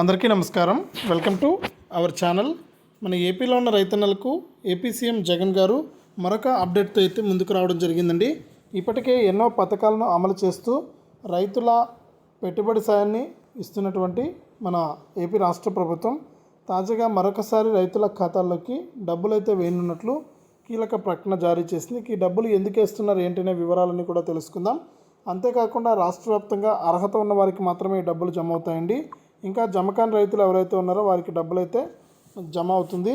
అందరికీ నమస్కారం. Welcome to our channel మన ఏపీలో ఉన్న రైతన్నలకు ఏపీ సీఎం జగన్ గారు మరొక అప్డేట్తో అయితే ముందుకు రావడం జరిగిందండి. ఇప్పటికే ఎన్నో పథకాలను అమలు చేస్తూ రైతుల పెట్టుబడి సాయాన్ని ఇస్తున్నటువంటి మన ఏపీ రాష్ట్ర ప్రభుత్వం తాజాగా మరొకసారి రైతుల ఖాతాల్లోకి డబ్బులు అయితే వేయనున్నట్లు కీలక ప్రకటన జారీ చేసింది. ఈ డబ్బులు ఎందుకు వేస్తున్నారు ఏంటనే వివరాలని కూడా తెలుసుకుందాం. అంతేకాకుండా రాష్ట్ర వ్యాప్తంగా అర్హత ఉన్న వారికి మాత్రమే డబ్బులు జమ అవుతాయండి. ఇంకా జమకాని రైతులు ఎవరైతే ఉన్నారో వారికి డబ్బులు అయితే జమ అవుతుంది.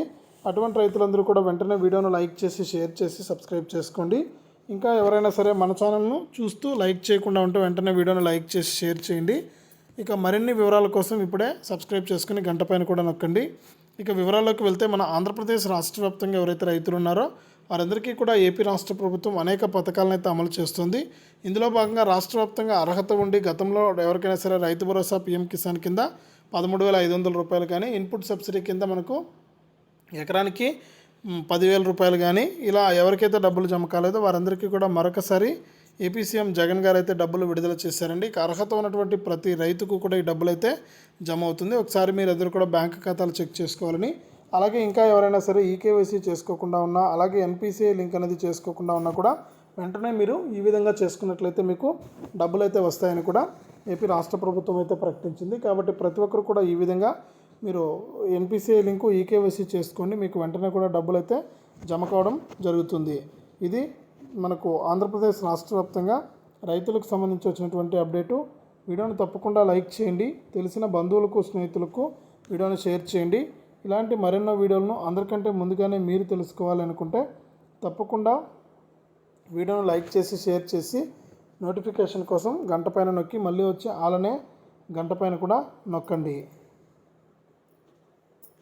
అటువంటి రైతులందరూ కూడా వెంటనే వీడియోను లైక్ చేసి షేర్ చేసి సబ్స్క్రైబ్ చేసుకోండి. ఇంకా ఎవరైనా సరే మన ఛానల్ను చూస్తూ లైక్ చేయకుండా ఉంటే వెంటనే వీడియోను లైక్ చేసి షేర్ చేయండి. ఇక మరిన్ని వివరాల కోసం ఇప్పుడే సబ్స్క్రైబ్ చేసుకుని గంట పైన కూడా నొక్కండి. ఇక వివరాల్లోకి వెళ్తే మన ఆంధ్రప్రదేశ్ రాష్ట్ర వ్యాప్తంగా ఎవరైతే రైతులు ఉన్నారో వారందరికీ కూడా ఏపీ రాష్ట్ర ప్రభుత్వం అనేక పథకాలను అయితే అమలు చేస్తుంది. ఇందులో భాగంగా రాష్ట్ర వ్యాప్తంగా అర్హత ఉండి గతంలో ఎవరికైనా సరే రైతు భరోసా పీఎం కిసాన్ కింద పదమూడు వేల ఐదు వందల రూపాయలు కానీ ఇన్పుట్ సబ్సిడీ కింద మనకు ఎకరానికి పదివేల రూపాయలు కానీ ఇలా ఎవరికైతే డబ్బులు జమ కాలేదో వారందరికీ కూడా మరొకసారి ఏపీ సీఎం జగన్ గారు అయితే డబ్బులు విడుదల చేశారండి. ఇక అర్హత ఉన్నటువంటి ప్రతి రైతుకు కూడా ఈ డబ్బులు అయితే జమ అవుతుంది. ఒకసారి మీరు ఎదురు కూడా బ్యాంక్ ఖాతాలు చెక్ చేసుకోవాలని. అలాగే ఇంకా ఎవరైనా సరే ఈకేవైసీ చేసుకోకుండా ఉన్నా అలాగే ఎన్పిసిఐ లింక్ అనేది చేసుకోకుండా ఉన్నా కూడా వెంటనే మీరు ఈ విధంగా చేసుకున్నట్లయితే మీకు డబ్బులు అయితే వస్తాయని కూడా ఏపీ రాష్ట్ర ప్రభుత్వం అయితే ప్రకటించింది. కాబట్టి ప్రతి ఒక్కరు కూడా ఈ విధంగా మీరు ఎన్పిసిఐ లింకు ఈకేవైసీ చేసుకోండి. మీకు వెంటనే కూడా డబ్బులు అయితే జమ కావడం జరుగుతుంది. ఇది మనకు ఆంధ్రప్రదేశ్ రాష్ట్ర వ్యాప్తంగా రైతులకు సంబంధించి వచ్చినటువంటి అప్డేటు. వీడియోను తప్పకుండా లైక్ చేయండి. తెలిసిన బంధువులకు స్నేహితులకు వీడియోను షేర్ చేయండి. ఇలాంటి మరెన్నో వీడియోలను అందరికంటే ముందుగానే మీరు తెలుసుకోవాలి అనుకుంటే తప్పకుండా వీడియోను లైక్ చేసి షేర్ చేసి నోటిఫికేషన్ కోసం గంట పైన నొక్కి మళ్ళీ వచ్చి ఆలనే గంట పైన కూడా నొక్కండి.